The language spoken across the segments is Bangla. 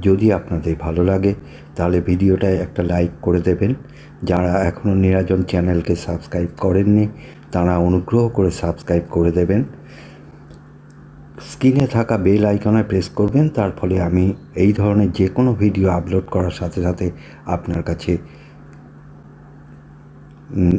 যদি আপনাদের ভালো লাগে, তাহলে ভিডিওটায় একটা লাইক করে দেবেন। যারা এখনও নিরাজন চ্যানেলকে সাবস্ক্রাইব করেননি, তারা অনুগ্রহ করে সাবস্ক্রাইব করে দেবেন। স্ক্রিনে থাকা বেল আইকনে প্রেস করবেন, তার ফলে আমি এই ধরনের যে কোনো ভিডিও আপলোড করার সাথে সাথে আপনার কাছে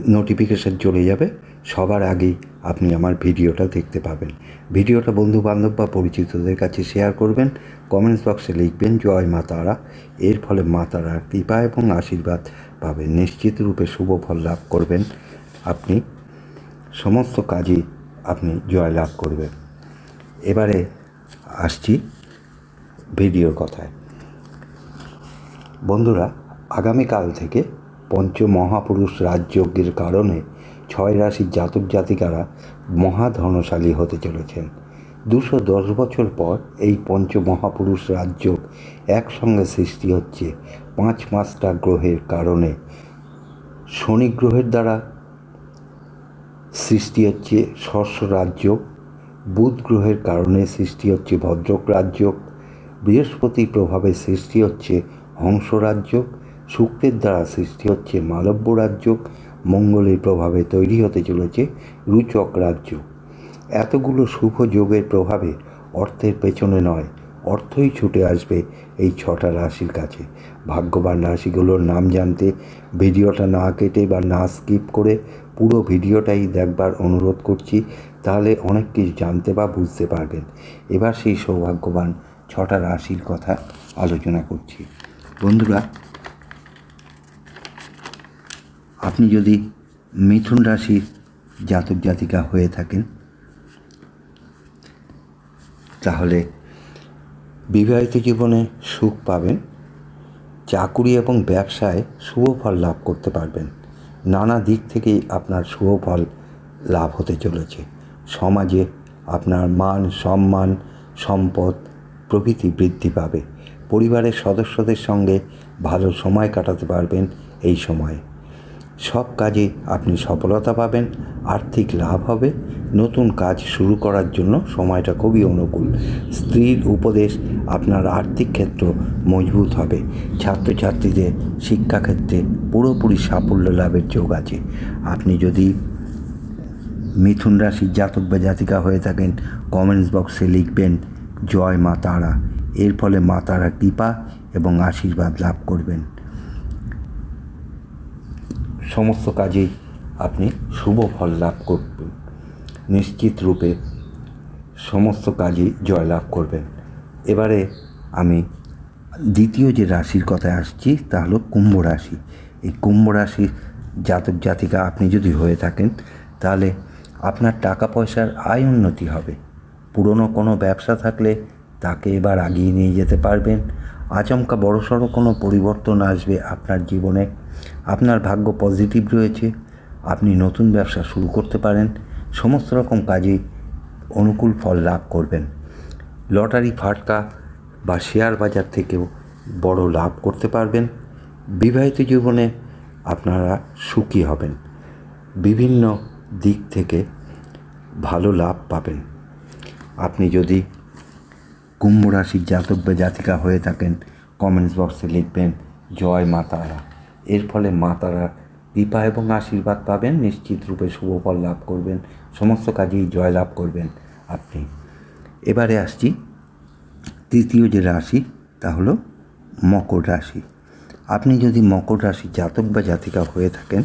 নোটিফিকেশান চলে যাবে। সবার আগেই আপনি আমার ভিডিওটা দেখতে পাবেন। ভিডিওটা বন্ধু বান্ধব বা পরিচিতদের কাছে শেয়ার করবেন কমেন্টস বক্সে লিখবেন, জয় মা তারা। এর ফলে মা তারার কৃপা এবং আশীর্বাদ পাবেন। নিশ্চিত রূপে শুভ ফল লাভ করবেন আপনি। সমস্ত কাজই আপনি জয় লাভ করবেন। এবারে আসছি ভিডিওর কথায়। বন্ধুরা, আগামীকাল থেকে পঞ্চ মহাপুরুষ রাজযজ্ঞের কারণে ছয় রাশির জাতক জাতিকারা মহাধনশালী হতে চলেছেন। দুশো দশ বছর পর এই পঞ্চ মহাপুরুষ রাজযোগ একসঙ্গে সৃষ্টি হচ্ছে পাঁচ মাস্টার গ্রহের কারণে। শনি গ্রহের দ্বারা সৃষ্টি হচ্ছে শস্য রাজ্য, বুধ গ্রহের কারণে সৃষ্টি হচ্ছে ভদ্রক রাজ্য, বৃহস্পতি প্রভাবে সৃষ্টি হচ্ছে হংস রাজ্য, শুক্রের দ্বারা সৃষ্টি হচ্ছে মালব্য রাজ্য মঙ্গলের প্রভাবে তৈরি হতে চলেছে রুচক রাজ্য। এতগুলো শুভ যোগের প্রভাবে অর্থের পেছনে নয়, অর্থই ছুটে আসবে এই ছটা রাশির কাছে। ভাগ্যবান রাশিগুলোর নাম জানতে ভিডিওটা না কেটে বা না স্কিপ করে পুরো ভিডিওটাই দেখবার অনুরোধ করছি, তাহলে অনেক কিছু জানতে বা বুঝতে পারবেন। এবার সেই সৌভাগ্যবান ছটা রাশির কথা আলোচনা করছি। বন্ধুরা আপনি যদি মিথুন রাশির জাতক জাতিকা হয়ে থাকেন, তাহলে বিবাহিত জীবনে সুখ পাবেন, চাকুরি এবং ব্যবসায় শুভ ফল লাভ করতে পারবেন। নানা দিক থেকেই আপনার শুভ ফল লাভ হতে চলেছে। সমাজে আপনার মান, সম্মান, সম্পদ প্রভৃতি বৃদ্ধি পাবে। পরিবারের সদস্যদের সঙ্গে ভালো সময় কাটাতে পারবেন এই সময়ে। সব কাজে আপনি সফলতা পাবেন, আর্থিক লাভ হবে। নতুন কাজ শুরু করার জন্য সময়টা খুবই অনুকূল। স্ত্রীর উপদেশ, আপনার আর্থিক ক্ষেত্র মজবুত হবে। ছাত্রছাত্রীদের শিক্ষাক্ষেত্রে পুরোপুরি সাফল্য লাভের যোগ আছে। আপনি যদি মিথুন রাশির জাতক বা জাতিকা হয়ে থাকেন, কমেন্টস বক্সে লিখবেন, জয় মা তারা। এর ফলে মা তারা কৃপা এবং আশীর্বাদ লাভ করবেন। সমস্ত কাজেই আপনি শুভ ফল লাভ করবেন। নিশ্চিত রূপে সমস্ত কাজেই জয়লাভ করবেন। এবারে আমি দ্বিতীয় যে রাশির কথায় আসছি, তা হলো কুম্ভ রাশি। এই কুম্ভ রাশির জাতক জাতিকা আপনি যদি হয়ে থাকেন, তাহলে আপনার টাকা পয়সার আয় উন্নতি হবে। পুরনো কোনো ব্যবসা থাকলে তাকে এবার আগিয়ে নিয়ে যেতে পারবেন। আচমকা বড়সড় কোনো পরিবর্তন আসবে আপনার জীবনে। আপনার ভাগ্য পজিটিভ রয়েছে, আপনি নতুন ব্যবসা শুরু করতে পারেন, সমস্ত রকম কাজেই অনুকূল ফল লাভ করবেন। লটারি ফাটকা বা শেয়ার বাজার থেকেও বড় লাভ করতে পারবেন। বিবাহিত জীবনে আপনারা সুখী হবেন। বিভিন্ন দিক থেকে ভালো লাভ পাবেন। আপনি যদি কুম্ভ রাশির জাতক বা জাতিকা হয়ে থাকেন কমেন্টস বক্সে লিখবেন, জয় মা তারা। এর ফলে মা তারার কৃপা এবং আশীর্বাদ পাবেন, নিশ্চিত রূপে শুভ ফল লাভ করবেন, সমস্ত কাজেই জয় লাভ করবেন আপনি। এবারে আসছি তৃতীয় যে রাশি, তা হলো মকর রাশি। আপনি যদি মকর রাশির জাতক বা জাতিকা হয়ে থাকেন,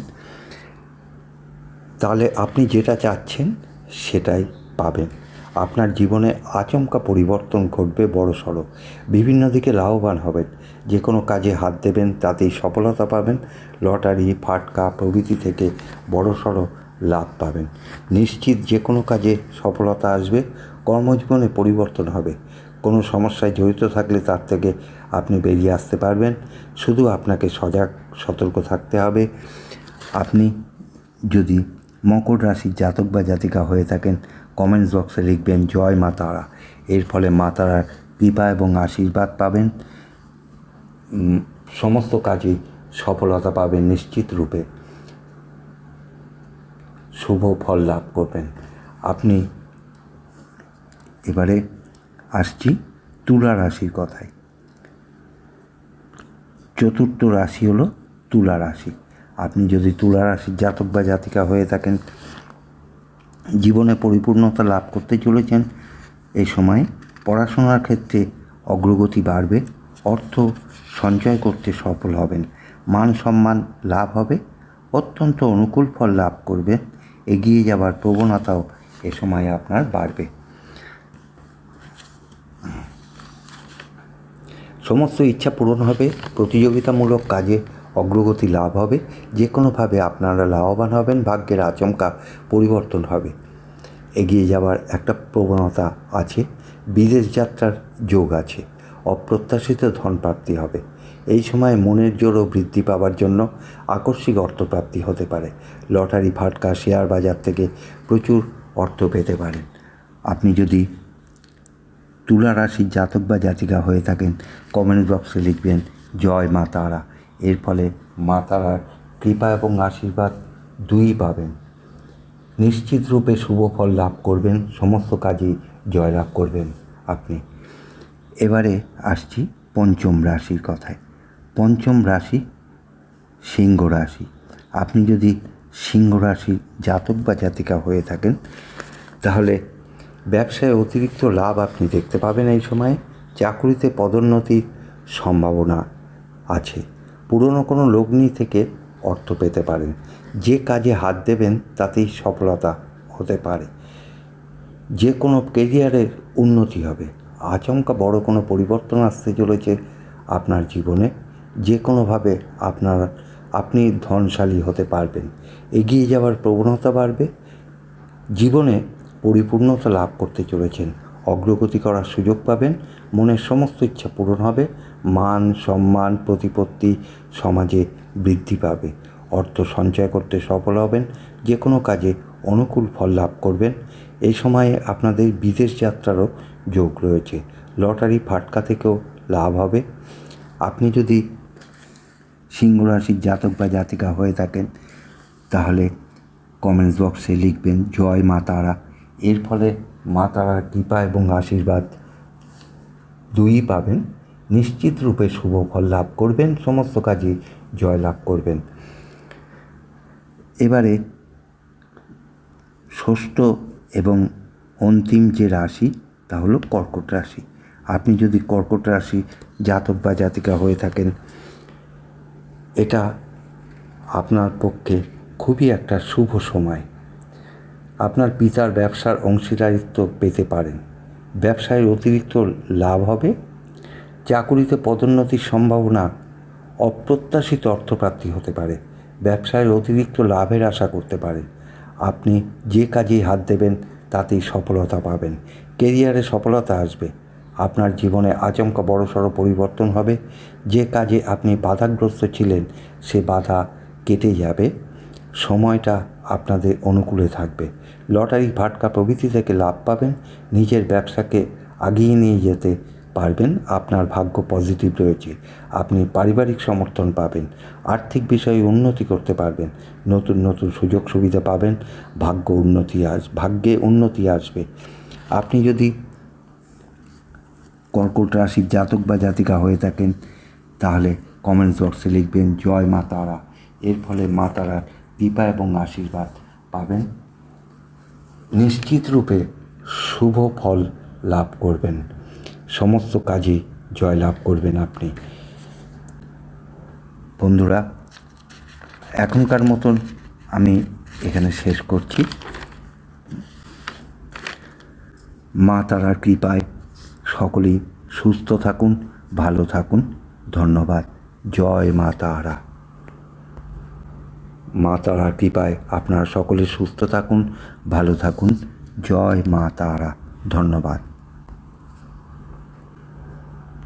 তাহলে আপনি যেটা চাচ্ছেন সেটাই পাবেন। আপনার জীবনে আচমকা পরিবর্তন ঘটবে বড় সড়ো। বিভিন্ন দিকে লাভবান হবেন। যে কোনো কাজে হাত দেবেন, তাতেই সফলতা পাবেন। লটারি, ফাটকা প্রভৃতি থেকে বড় সড়ো লাভ পাবেন। নিশ্চিত যে কোনো কাজে সফলতা আসবে, কর্মজীবনে পরিবর্তন হবে। কোনো সমস্যায় জড়িত থাকলে তার থেকে আপনি বেরিয়ে আসতে পারবেন। শুধু আপনাকে সজাগ, সতর্ক থাকতে হবে। আপনি যদি মকর রাশির জাতক বা জাতিকা হয়ে থাকেন কমেন্টস বক্সে লিখবেন, জয় মা তারা। এর ফলে মা তারার কৃপা এবং আশীর্বাদ পাবেন। সমস্ত কাজে সফলতা পাবেন নিশ্চিত রূপে। শুভ ফল লাভ করবেন। আপনি এবারে আসছি তুলা রাশির কথায়। চতুর্থ রাশি হলো তুলা রাশি। আপনি যদি তুলা রাশির জাতক বা জাতিকা হয়ে থাকেন জীবনে পরিপূর্ণতা লাভ করতে চলেছেন। এই সময় পড়াশোনার ক্ষেত্রে অগ্রগতি বাড়বে, অর্থ সঞ্চয় করতে সফল হবেন, মান সম্মান লাভ হবে, অত্যন্ত অনুকূল ফল লাভ করবে, এগিয়ে যাবার প্রবণতাও এ সময় আপনার বাড়বে। সমস্ত ইচ্ছা পূরণ হবে, প্রতিযোগিতামূলক কাজে অগ্রগতি লাভ হবে। যে কোনোভাবে আপনারা লাভবান হবেন, ভাগ্যের আচমকা পরিবর্তন হবে। এগিয়ে যাওয়ার একটা প্রবণতা আছে, বিদেশ যাত্রার যোগ আছে, অপ্রত্যাশিত ধন প্রাপ্তি হবে। এই সময় মনের জোরও বৃদ্ধি পাওয়ার জন্য আকস্মিক অর্থপ্রাপ্তি হতে পারে। লটারি, ফাটকা, শেয়ার বাজার থেকে প্রচুর অর্থ পেতে পারেন। আপনি যদি তুলা রাশির জাতক বা জাতিকা হয়ে থাকেন কমেন্ট বক্সে লিখবেন, জয় মা তারা। এর ফলে মা তারার কৃপা এবং আশীর্বাদ দুই পাবেন। নিশ্চিত রূপে শুভ ফল লাভ করবেন, সমস্ত কাজেই জয়লাভ করবেন আপনি। এবারে আসছি পঞ্চম রাশির কথায়। পঞ্চম রাশি সিংহ রাশি। আপনি যদি সিংহ রাশি জাতক বা জাতিকা হয়ে থাকেন, তাহলে ব্যবসায় অতিরিক্ত লাভ আপনি দেখতে পাবেন এই সময়ে। চাকুরিতে পদোন্নতির সম্ভাবনা আছে। পুরনো কোনো লগ্নি থেকে অর্থ পেতে পারেন। যে কাজে হাত দেবেন, তাতেই সফলতা হতে পারে। যে কোনো কেরিয়ারের উন্নতি হবে। আচমকা বড় কোনো পরিবর্তন আসতে চলেছে আপনার জীবনে। যে কোনোভাবে আপনার, আপনি ধনশালী হতে পারবেন। এগিয়ে যাওয়ার প্রবণতা বাড়বে। জীবনে পরিপূর্ণতা লাভ করতে চলেছেন। অগ্রগতি করার সুযোগ পাবেন। মনের সমস্ত ইচ্ছা পূরণ হবে। মান, সম্মান, প্রতিপত্তি সমাজে বৃদ্ধি পাবে। অর্থ সঞ্চয় করতে সফল হবেন। যে কোনো কাজে অনুকূল ফল লাভ করবেন। এই সময়ে আপনাদের বিদেশ যাত্রারও যোগ রয়েছে। লটারি ফাটকা থেকেও লাভ হবে। আপনি যদি সিংহ রাশির জাতক বা জাতিকা হয়ে থাকেন, তাহলে কমেন্টস বক্সে লিখবেন, জয় মা তারা। এর ফলে মা তারার কৃপা এবং আশীর্বাদ দুইই পাবেন। নিশ্চিত রূপে শুভ ফল লাভ করবেন, সমস্ত কাজে জয় লাভ করবেন। এবারে ষষ্ঠ এবং অন্তিম যে রাশি, তা হলো কর্কট রাশি। আপনি যদি কর্কট রাশি জাতক বা জাতিকা হয়ে থাকেন, এটা আপনার পক্ষে খুবই একটা শুভ সময়। আপনার পিতার ব্যবসার অংশীদারিত্ব পেতে পারেন। ব্যবসায় অতিরিক্ত লাভ হবে। চাকুরিতে পদোন্নতির সম্ভাবনা অপ্রত্যাশিত অর্থপ্রাপ্তি হতে পারে। ব্যবসায় অতিরিক্ত লাভের আশা করতে পারেন। আপনি যে কাজেই হাত দেবেন, তাতেই সফলতা পাবেন। কেরিয়ারে সফলতা আসবে। আপনার জীবনে আচমকা বড়সড় পরিবর্তন হবে। যে কাজে আপনি বাধাগ্রস্ত ছিলেন, সে বাধা কেটে যাবে। সময়টা আপনাদের অনুকূলে থাকবে। লটারি ভাটকা প্রভৃতি থেকে লাভ পাবেন। নিজের ব্যবসাকে আগিয়ে নিয়ে যেতে পারবেন। আপনার ভাগ্য পজিটিভ রয়েছে। আপনি পারিবারিক সমর্থন পাবেন। আর্থিক বিষয়ে উন্নতি করতে পারবেন। নতুন নতুন সুযোগ সুবিধা পাবেন। ভাগ্য উন্নতি আস, ভাগ্যে উন্নতি আসবে। আপনি যদি কর্কট রাশির জাতক বা জাতিকা হয়ে থাকেন, তাহলে কমেন্টস বক্সে লিখবেন, জয় মা তারা। এর ফলে মা তারার কৃপা এবং আশীর্বাদ পাবেন। নিশ্চিত রূপে শুভ ফল লাভ করবেন। সমস্ত কাজে জয় লাভ করবেন আপনি। বন্ধুরা, এখনকার মতন আমি এখানে শেষ করছি। মা তারার কৃপায় সকলেই সুস্থ থাকুন, ভালো থাকুন। ধন্যবাদ। জয় মা তারা। মা তারা কৃপায় আপনারা সকলে সুস্থ থাকুন ভালো থাকুন। জয় মা তারা। ধন্যবাদ।